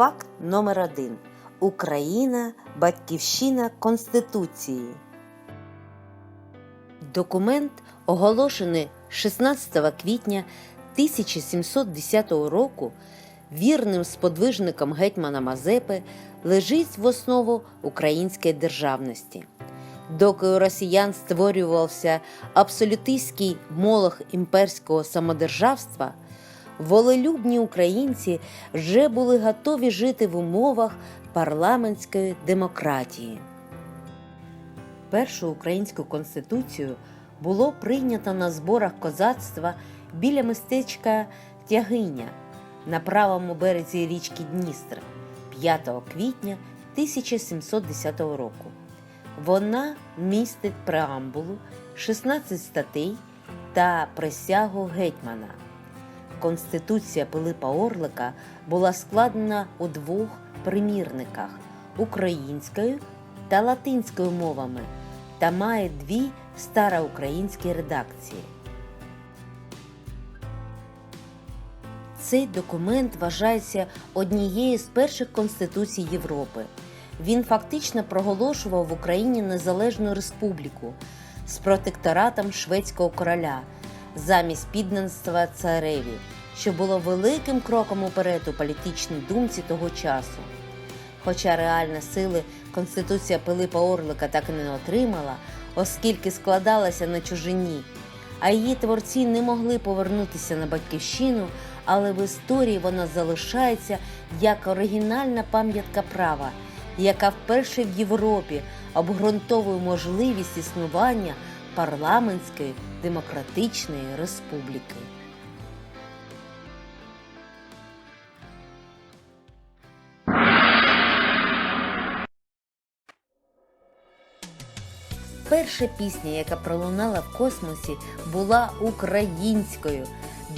Факт номер один. Україна батьківщина Конституції. Документ, оголошений 16 квітня 1710 року вірним сподвижником гетьмана Мазепи, лежить в основу української державності. Доки у росіян створювався абсолютистський молох імперського самодержавства, волелюбні українці вже були готові жити в умовах парламентської демократії. Першу українську конституцію було прийнято на зборах козацтва біля містечка Тягиня на правому березі річки Дністр 5 квітня 1710 року. Вона містить преамбулу, 16 статей та присягу гетьмана. Конституція Пилипа Орлика була складена у двох примірниках українською та латинською мовами та має дві староукраїнські редакції. Цей документ вважається однією з перших конституцій Європи. Він фактично проголошував в Україні незалежну республіку з протекторатом шведського короля замість підданства цареві, що було великим кроком уперед у політичній думці того часу. Хоча реальні сили Конституція Пилипа Орлика так і не отримала, оскільки складалася на чужині, а її творці не могли повернутися на батьківщину, але в історії вона залишається як оригінальна пам'ятка права, яка вперше в Європі обґрунтовує можливість існування парламентської демократичної республіки. Перша пісня, яка пролунала в космосі, була українською.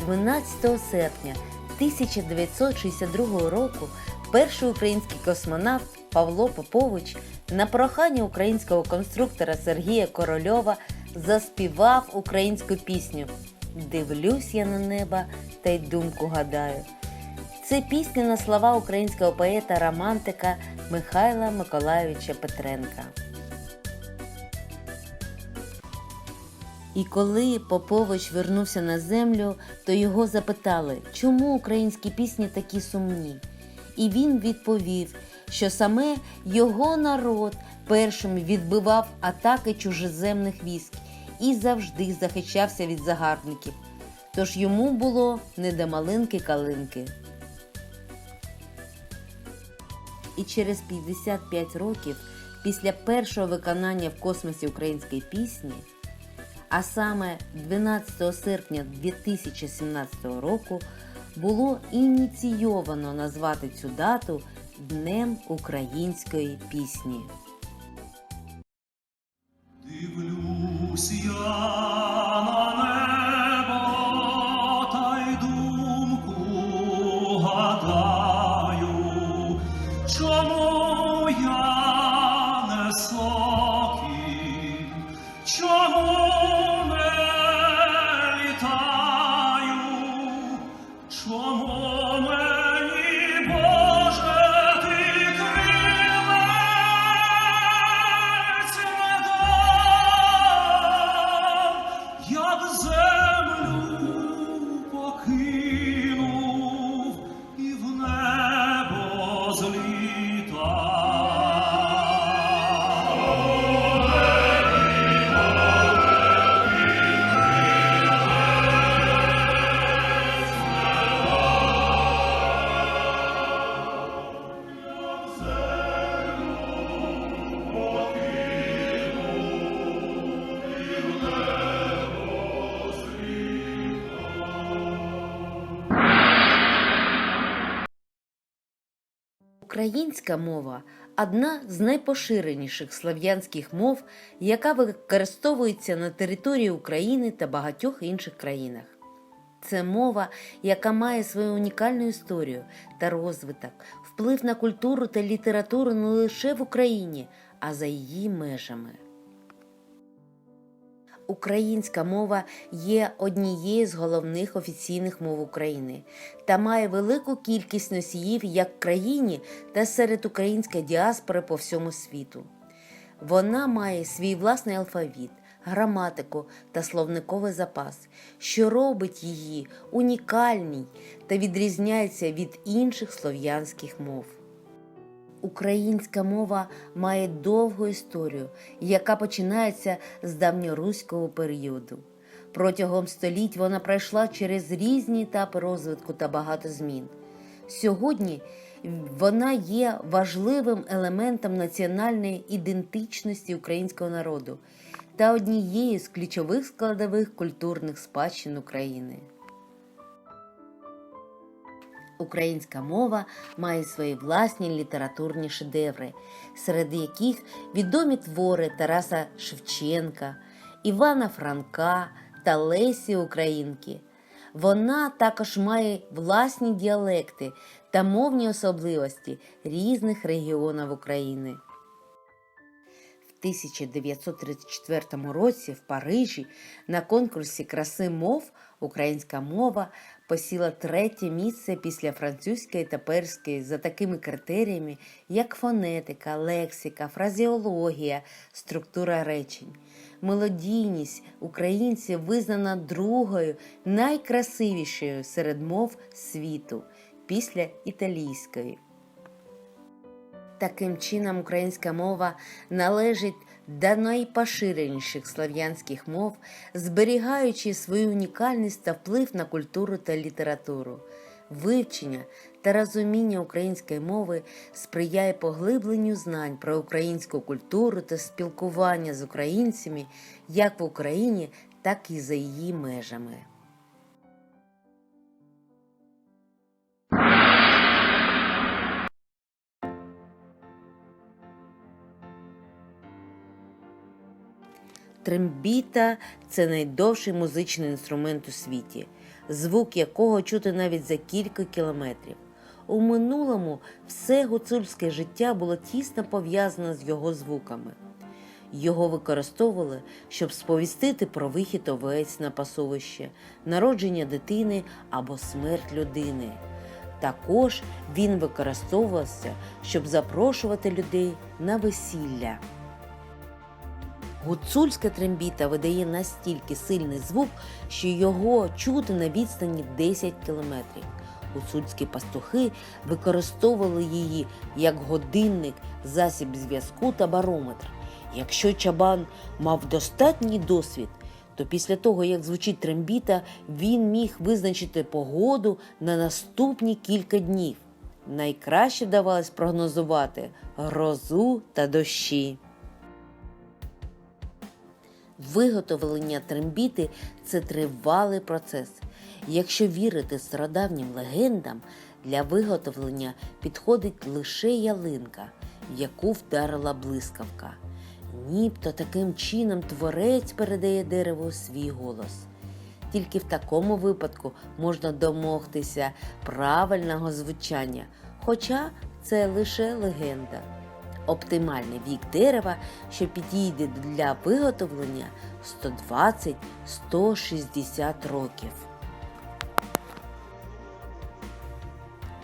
12 серпня 1962 року перший український космонавт Павло Попович на прохання українського конструктора Сергія Корольова заспівав українську пісню Дивлюсь я на неба та й думку гадаю. Це пісня на слова українського поета романтика Михайла Миколайовича Петренка. І коли Попович вернувся на землю, то його запитали, чому українські пісні такі сумні. І він відповів, що саме його народ першим відбивав атаки чужеземних військ і завжди захищався від загарбників. Тож йому було не до малинки калинки. І через 55 років після першого виконання в космосі української пісні а саме 12 серпня 2017 року було ініційовано назвати цю дату Днем української пісні. Чому я не сокіл, Українська мова одна з найпоширеніших слов'янських мов, яка використовується на території України та багатьох інших країнах. Це мова, яка має свою унікальну історію та розвиток, вплив на культуру та літературу не лише в Україні, а за її межами. Українська мова є однією з головних офіційних мов України та має велику кількість носіїв як в країні та серед української діаспори по всьому світу. Вона має свій власний алфавіт, граматику та словниковий запас, що робить її унікальній та відрізняється від інших слов'янських мов. Українська мова має довгу історію, яка починається з давньоруського періоду. Протягом століть вона пройшла через різні етапи розвитку та багато змін. Сьогодні вона є важливим елементом національної ідентичності українського народу та однією з ключових складових культурних спадщин України. Українська мова має свої власні літературні шедеври, серед яких відомі твори Тараса Шевченка, Івана Франка та Лесі Українки. Вона також має власні діалекти та мовні особливості різних регіонів України. В 1934 році в Парижі на конкурсі краси мов українська мова посіла третє місце після французької та перської за такими критеріями, як фонетика, лексика, фразеологія, структура речень. Мелодійність українців визнана другою найкрасивішою серед мов світу після італійської. Таким чином, українська мова належить до найпоширеніших слов'янських мов, зберігаючи свою унікальність та вплив на культуру та літературу. Вивчення та розуміння української мови сприяє поглибленню знань про українську культуру та спілкування з українцями як в Україні, так і за її межами. Трембіта це найдовший музичний інструмент у світі, звук якого чути навіть за кілька кілометрів. У минулому все гуцульське життя було тісно пов'язане з його звуками. Його використовували, щоб сповістити про вихід овець на пасовище, народження дитини або смерть людини. Також він використовувався, щоб запрошувати людей на весілля. Гуцульська трембіта видає настільки сильний звук, що його чути на відстані 10 кілометрів. Гуцульські пастухи використовували її як годинник, засіб зв'язку та барометр. Якщо чабан мав достатній досвід, то після того, як звучить трембіта, він міг визначити погоду на наступні кілька днів. Найкраще вдавалось прогнозувати грозу та дощі. Виготовлення трембіти це тривалий процес. Якщо вірити стародавнім легендам, для виготовлення підходить лише ялинка, в яку вдарила блискавка. Нібто таким чином творець передає дереву свій голос. Тільки в такому випадку можна домогтися правильного звучання, хоча це лише легенда. Оптимальний вік дерева, що підійде для виготовлення 120-160 років.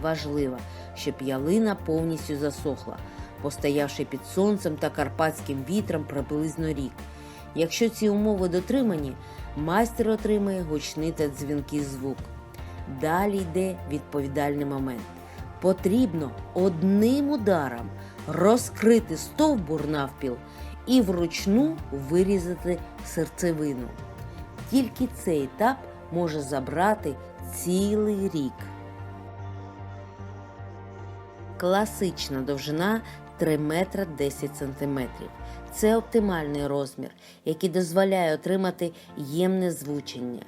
Важливо, щоб ялина повністю засохла, постоявши під сонцем та карпатським вітром приблизно рік. Якщо ці умови дотримані, майстер отримає гучний та дзвінкий звук. Далі йде відповідальний момент. Потрібно одним ударом розкрити стовбур навпіл і вручну вирізати серцевину. Тільки цей етап може забрати цілий рік. Класична довжина 3 метра 10 сантиметрів. Це оптимальний розмір, який дозволяє отримати ємне звучення.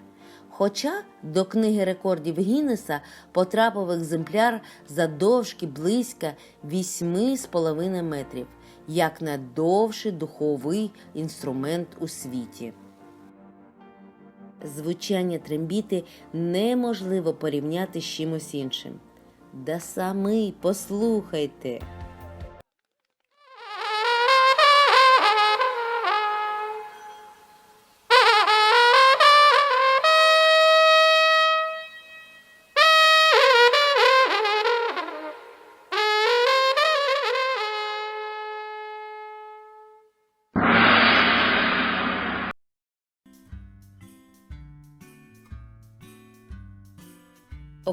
Хоча до книги рекордів Гіннеса потрапив екземпляр задовжки близько 8,5 метрів, як найдовший духовий інструмент у світі. Звучання трембіти неможливо порівняти з чимось іншим. Да самий послухайте.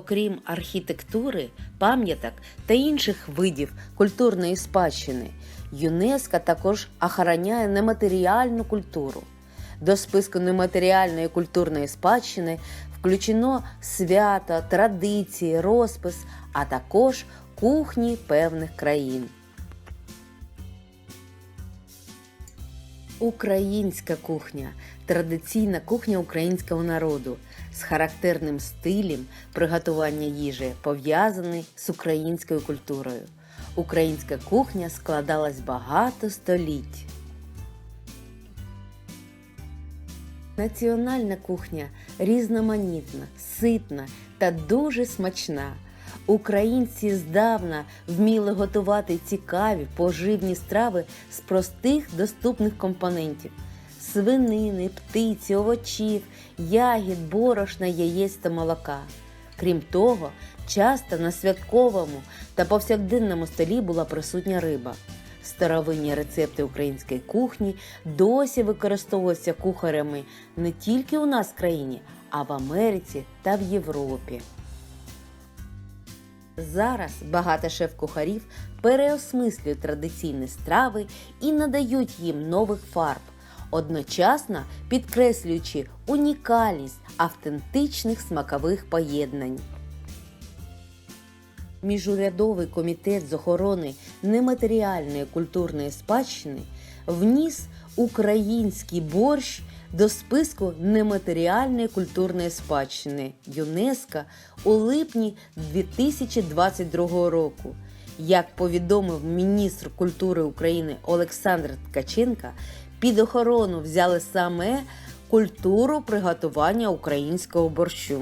Окрім архітектури, пам'яток та інших видів культурної спадщини, ЮНЕСКО також охороняє нематеріальну культуру. До списку нематеріальної культурної спадщини включено свята, традиції, розпис, а також кухні певних країн. Українська кухня традиційна кухня українського народу з характерним стилем приготування їжі, пов'язаний з українською культурою. Українська кухня складалась багато століть. Національна кухня різноманітна, ситна та дуже смачна. Українці здавна вміли готувати цікаві поживні страви з простих доступних компонентів: свинини, птиці, овочів, ягід, борошна, яєць та молока. Крім того, часто на святковому та повсякденному столі була присутня риба. Старовинні рецепти української кухні досі використовуються кухарями не тільки у нас в країні, а в Америці та в Європі. Зараз багато шеф-кухарів переосмислюють традиційні страви і надають їм нових фарб, одночасно підкреслюючи унікальність автентичних смакових поєднань. Міжурядовий комітет з охорони нематеріальної культурної спадщини вніс український борщ до списку нематеріальної культурної спадщини ЮНЕСКО у липні 2022 року. Як повідомив міністр культури України Олександр Ткаченка, під охорону взяли саме культуру приготування українського борщу.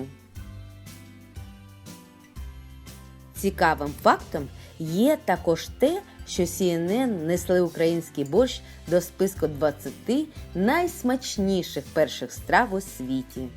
Цікавим фактом є також те, що CNN несли український борщ до списку 20 найсмачніших перших страв у світі.